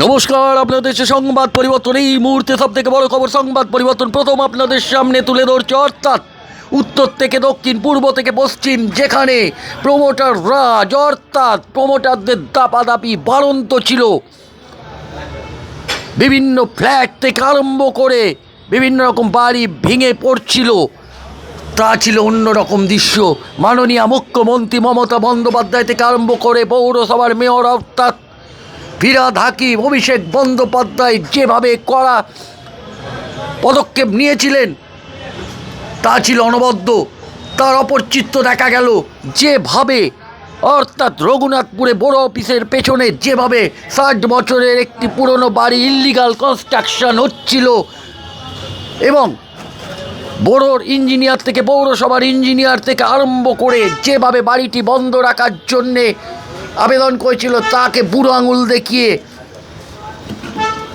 নমস্কার, আপনাদের সংবাদ পরিবর্তন। এই মুহূর্তে সব থেকে বড় খবর, সংবাদ পরিবর্তন প্রথম আপনাদের সামনে তুলে ধরছে। অর্থাৎ উত্তর থেকে দক্ষিণ, পূর্ব থেকে পশ্চিম, যেখানে প্রমোটার রাজ, অর্থাৎ প্রমোটারদের দাপাদাপি বাড়ন্ত ছিল। বিভিন্ন ফ্ল্যাট থেকে আরম্ভ করে বিভিন্ন রকম বাড়ি ভেঙে পড়ছিল। তা ছিল অন্যরকম দৃশ্য। মাননীয় মুখ্যমন্ত্রী মমতা বন্দ্যোপাধ্যায় থেকে আরম্ভ করে পৌরসভার মেয়র, অর্থাৎ ফিরাদ হাকিম, অভিষেক বন্দ্যোপাধ্যায় যেভাবে করা পদক্ষেপ নিয়েছিলেন, তা ছিল অনবদ্য। তার অপর চিত্র দেখা গেল, যেভাবে, অর্থাৎ রঘুনাথপুরে বড় অফিসের পেছনে যেভাবে ষাট বছরের একটি পুরনো বাড়ি ইল্লিগাল কনস্ট্রাকশন হচ্ছিল এবং বড়োর ইঞ্জিনিয়ার থেকে, পৌরসভার ইঞ্জিনিয়ার থেকে আরম্ভ করে যেভাবে বাড়িটি বন্ধ রাখার জন্যে আবেদন করেছিল তাকে বুড়ো আঙুল দেখিয়ে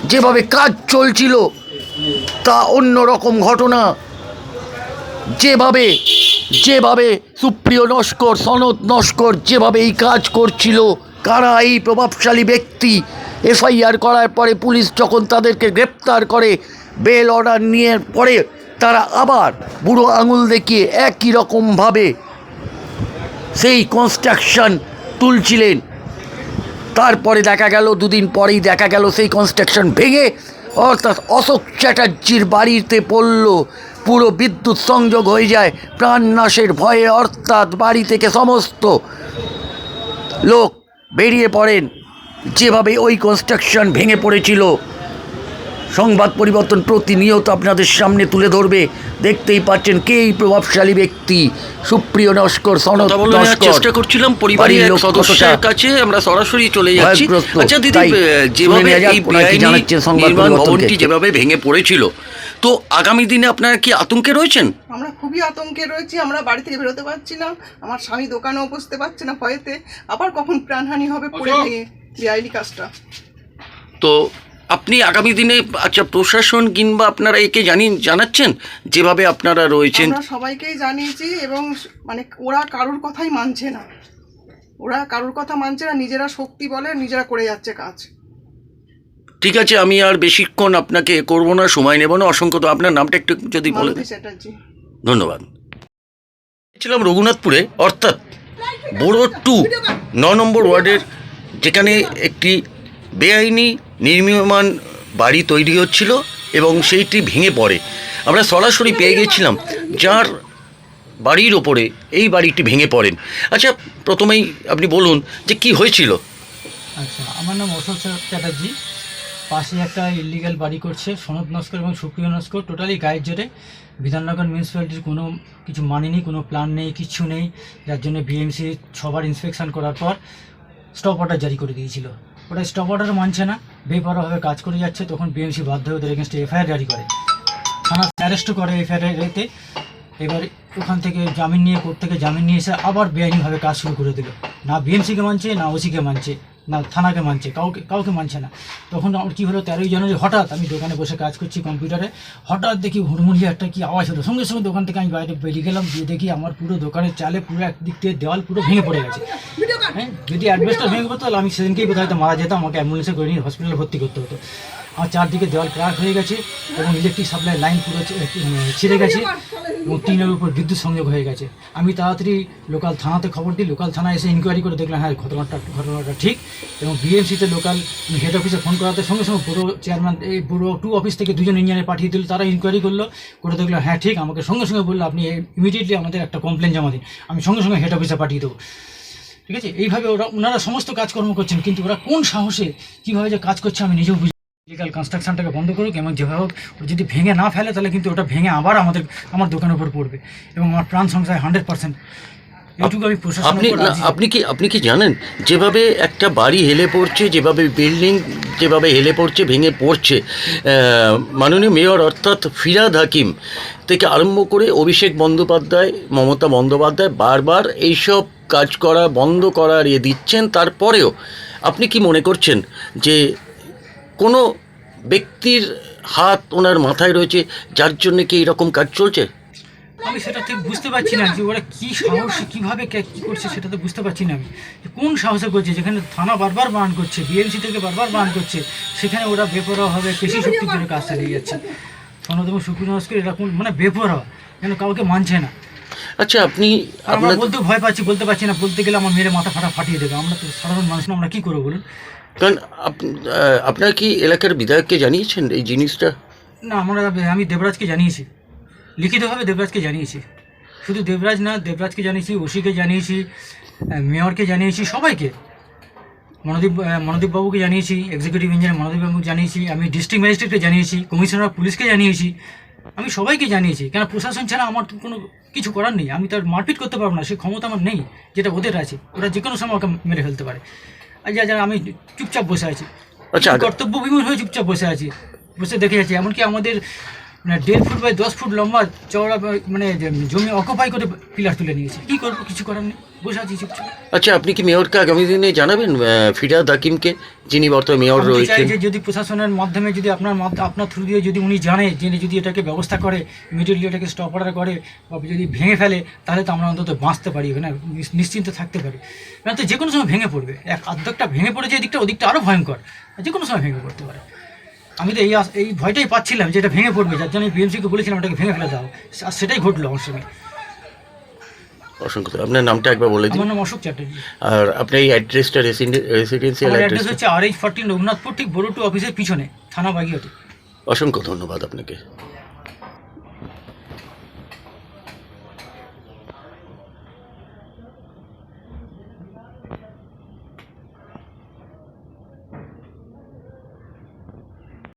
যেভাবে কাজ চলছিল তা অন্য রকম ঘটনা। যেভাবে যেভাবে সুপ্রিয় নস্কর, সনদ নস্কর যেভাবে এই কাজ করছিল, কারা এই প্রভাবশালী ব্যক্তি, এফআইআর করার পরে পুলিশ যখন তাদেরকে গ্রেপ্তার করে, বেল অর্ডার নিয়ে পরে তারা আবার বুড়ো আঙুল দেখিয়ে একই রকমভাবে সেই কনস্ট্রাকশন তুলছিলেন। তারপরে দেখা গেল, দুদিন পরেই দেখা গেল সেই কনস্ট্রাকশন ভেঙে, অর্থাৎ অশোক চ্যাটার্জির বাড়িতে পড়ল। পুরো বিদ্যুৎ সংযোগ হয়ে যায় প্রাণনাশের ভয়ে, অর্থাৎ বাড়ি থেকে সমস্ত লোক বেরিয়ে পড়েন। যেভাবে ওই কনস্ট্রাকশন ভেঙে পড়েছিল সংবাদ পরিবর্তন প্রতিনিয়ত আপনাদের সামনে তুলে ধরবে। দেখতেই পাচ্ছেন কে এই প্রভাবশালী ব্যক্তি? সুপ্রিয় নস্কর সনদ চেষ্টা করছিলাম পরিবারের এক সদস্যের কাছে আমরা সরাসরি চলে যাচ্ছি। আচ্ছা দিদি যেভাবে এই বেআইনি নির্মাণ ভবনটি যেভাবে ভেঙে পড়েছিল তো আগামী দিনে আপনারা কি আতঙ্কে রয়েছেন? আমরা খুবই আতঙ্কে রয়েছি আমরা বাড়ি থেকে বেরোতে পারছি না আমার স্বামী দোকানেও বসতে পারছে না ভয়েতে আবার কখন প্রাণহানি হবে পড়ে ভেঙে বেআইনি কাজটা। তো আপনি আগামী দিনে আচ্ছা প্রশাসন কিংবা আপনারা একে জানি জানাচ্ছেন? যেভাবে আপনারা রয়েছেন। আমরা সবাইকেই জানিয়েছি এবং মানে ওরা কারোর কথাই মানছে না। ওরা কারোর কথা মানছে না নিজেরা শক্তি বলে নিজেরা করে যাচ্ছে কাজ। ঠিক আছে আমি আর বেশিক্ষণ আপনাকে করব না সময় নেব না। অসংখ্য তো আপনার নামটা একটু যদি বলে মালতী চ্যাটার্জি। ধন্যবাদ। ছিলাম রঘুনাথপুরে অর্থাৎ বড় টু ন নম্বর ওয়ার্ডের যেখানে একটি বেআইনি নির্মীয়মান বাড়ি তৈরি হচ্ছিল এবং সেইটি ভেঙে পড়ে। আমরা সরাসরি পেয়ে গেছিলাম যার বাড়ির ওপরে এই বাড়িটি ভেঙে পড়েন। আচ্ছা প্রথমেই আপনি বলুন যে কি হয়েছিল? আচ্ছা আমার নাম অশোক চ্যাট- চ্যাটার্জি। পাশে একটা ইলিগাল বাড়ি করছে, সনদ নস্কর এবং সুপ্রিয় নস্কর টোটালি গায়ের জোরে। বিধাননগর মিউনিসিপ্যালিটির কোনো কিছু মানেনি কোনো প্ল্যান নেই কিচ্ছু নেই। যার জন্য বিএমসি সবার ইন্সপেকশন করার পর স্টপ অর্ডার জারি করে দিয়েছিল। ওটা স্টপ অর্ডার মানছে না। বেপরোয়াভাবে কাজ করে যাচ্ছে, তখন বিএমসি বাধ্য হয়ে ওদের এগেনস্টে এফআইআর জারি করে। থানা অ্যারেস্টও করে এফআইআর এতে। এবার ওখান থেকে জামিন নিয়ে কোর্ট থেকে জামিন নিয়ে এসে আবার বেআইনিভাবে কাজ শুরু করে দিল। না বিএমসিকে মানছে, না ওসিকে মানছে, না থানাকে মানছে, কাউকে কাউকে মানছে না। তখন আমার কী হলো, তেরোই জানুয়ারি হঠাৎ আমি দোকানে বসে কাজ করছি কম্পিউটারে, হঠাৎ দেখি হুড়মুড়ি একটা কি আওয়াজ হলো। সঙ্গে সঙ্গে দোকান থেকে আমি বাইরে বেরিয়ে গেলাম দিয়ে দেখি আমার পুরো দোকানের চালে পুরো একদিক থেকে দেওয়াল পুরো ভেঙে পড়ে গেছে। হ্যাঁ যদি অ্যাডভেস্টার ভেঙে পড়তো তাহলে আমি সেদিনকেই বোধ হয়তো মারা যেতাম, আমাকে অ্যাম্বুলেন্সে করে নিয়ে হসপিটালে ভর্তি করতে হতো। আমার চারদিকে দেওয়াল ক্রাক হয়ে গেছে এবং ইলেকট্রিক সাপ্লাই লাইন পুরো ছিঁড়ে গেছে এবং টিনের উপর বিদ্যুৎ সংযোগ হয়ে গেছে। আমি তাড়াতাড়ি লোকাল থানাতে খবর দিই লোকাল থানা এসে ইনকোয়ারি করে দেখলাম হ্যাঁ ঘটনাটা ঘটনাটা ঠিক এবং বিএমসিতে লোকাল হেড অফিসে ফোন করাতে সঙ্গে সঙ্গে পুরো চেয়ারম্যান এই পুরো টু অফিস থেকে দুজন ইঞ্জিনিয়ার পাঠিয়ে দিল, তারা ইনকোয়ারি করল, করে দেখল হ্যাঁ ঠিক, আমাকে সঙ্গে সঙ্গে বলল, আপনি ইমিডিয়েটলি আমাদের একটা কমপ্লেন জমা দিন, আমি সঙ্গে সঙ্গে হেড অফিসে পাঠিয়ে দেবো। ঠিক আছে? এইভাবে ওরা ওনারা সমস্ত কাজকর্ম করছেন কিন্তু ওরা কোন সাহসে কীভাবে যে কাজ করছে আমি নিজেও বুঝি ইলিগাল কনস্ট্রাকশনটাকে বন্ধ করুক এবং যেভাবে হোক যদি ভেঙে না ফেলে তাহলে কিন্তু ওটা ভেঙে আবার আমাদের আমার দোকানের উপর পড়বে এবং আমার প্রাণ সংশয় হান্ড্রেড পার্সেন্ট আপনি। আপনি কি আপনি কি জানেন? যেভাবে একটা বাড়ি হেলে পড়ছে যেভাবে বিল্ডিং যেভাবে হেলে পড়ছে ভেঙে পড়ছে মাননীয় মেয়র অর্থাৎ ফিরাদ হাকিম থেকে আরম্ভ করে অভিষেক বন্দ্যোপাধ্যায় মমতা বন্দ্যোপাধ্যায় বারবার এইসব কাজ করা, বন্ধ করার ইয়ে দিচ্ছেন, তারপরেও আপনি কি মনে করছেন যে কোনো ব্যক্তির হাত ওনার মাথায় রয়েছে, যার জন্য কি এরকম কাজ চলছে? আমি সেটা ঠিক বুঝতে পারছি না যে ওরা কী সাহস, কীভাবে কে- করছে সেটা তো বুঝতে পারছি না আমি। কোন সাহসে করছে? যেখানে থানা বারবার বান করছে বিএমসি থেকে বারবার বান করছে, সেখানে ওরা বেপরোয়া হবে পেশি শক্তির জন্য কাজ চালিয়ে যাচ্ছে। এবং শুক্র নস্কর এরা কোন মানে বেপরোয়া, যেন কাউকে মানছে না। আচ্ছা আপনি আমরা আপনার বলতে ভয় পাচ্ছি বলতে পারছি না বলতে গেলে আমার মেয়ের মাথা ফাটা ফাটিয়ে দেবে। আমরা তো সাধারণ মানুষ না আমরা কি করব বলুন? কারণ আপ- আপনার কি এলাকার বিধায়ককে জানিয়েছেন এই জিনিসটা? না আমরা আমি দেবরাজকে জানিয়েছি। লিখিতভাবে দেবরাজকে জানিয়েছি। শুধু দেবরাজ না দেবরাজকে জানিয়েছি ওসিকে জানিয়েছি মেয়রকে জানিয়েছি সবাইকে। মনোদীপ আহ, মনোদীপ বাবুকে জানিয়েছি এক্সিকিউটিভ ইঞ্জিনিয়ার মনোদীপ বাবুকে জানিয়েছি আমি ডিস্ট্রিক্ট ম্যাজিস্ট্রেটকে জানিয়েছি কমিশনার পুলিশকে জানিয়েছি। আমি সবাইকে জানিয়েছি কেন প্রশাসন ছাড়া আমার তো কোনো কিছু করার নেই। আমি তার মারপিট করতে পারব না সে ক্ষমতা আমার নেই যেটা ওদের আছে। ওরা যে কোনো সময় আমাকে মেরে ফেলতে পারে। আর যা যারা আমি চুপচাপ বসে আছি। আচ্ছা, কর্তব্য বিমূল হয়ে চুপচাপ বসে আছি। বসে দেখে যাচ্ছি এমনকি আমাদের মানে দেড় ফুট বাই দশ ফুট লম্বা চওড়া মানে জমি অকুপাই করে পিলার তুলে নিয়েছে। কী করব? কিছু করার নেই। বসে আছি চুপচাপ। আচ্ছা আপনি কি মেয়রকে আগামী দিনে জানাবেন ফিরাদ হাকিমকে যিনি বর্তমানে মেয়র রয়েছেন? যে যদি প্রশাসনের মাধ্যমে যদি আপনার আপনার থ্রু দিয়ে যদি উনি জানে জেনে যদি এটাকে ব্যবস্থা করে ইমিডিয়েটলি এটাকে স্টপ অর্ডার করে বা যদি ভেঙে ফেলে তাহলে তো আমরা অন্তত বাঁচতে পারি না নিশ্চিন্ত থাকতে পারি। না তো যে কোনো সময় ভেঙে পড়বে। এক আর্ধেকটা ভেঙে পড়ে যে এদিকটা ওদিকটা আরও ভয়ঙ্কর। যে কোনো সময় ভেঙে পড়তে পারে। আমি তো এই এই ভয়টাই পাচ্ছিলাম যে এটা ভেঙে পড়বে যার জন্য বিএমসিকে বলেছিলাম এটাকে ভেঙে ফেলে দাও। আর সেটাই ঘটলো আমার সঙ্গে। অসংখ্য আপনার নামটা একবার বলে দিন। আমার নাম অশোক চ্যাটার্জি। আর আপনার এই অ্যাড্রেসটা রেসিডেন্সিয়াল অ্যাড্রেস হচ্ছে আর এইচ ফর্টিন রঘুনাথপুর ঠিক বড়টু অফিসের পিছনে থানা বাগিয়াটি। অসংখ্য ধন্যবাদ আপনাকে।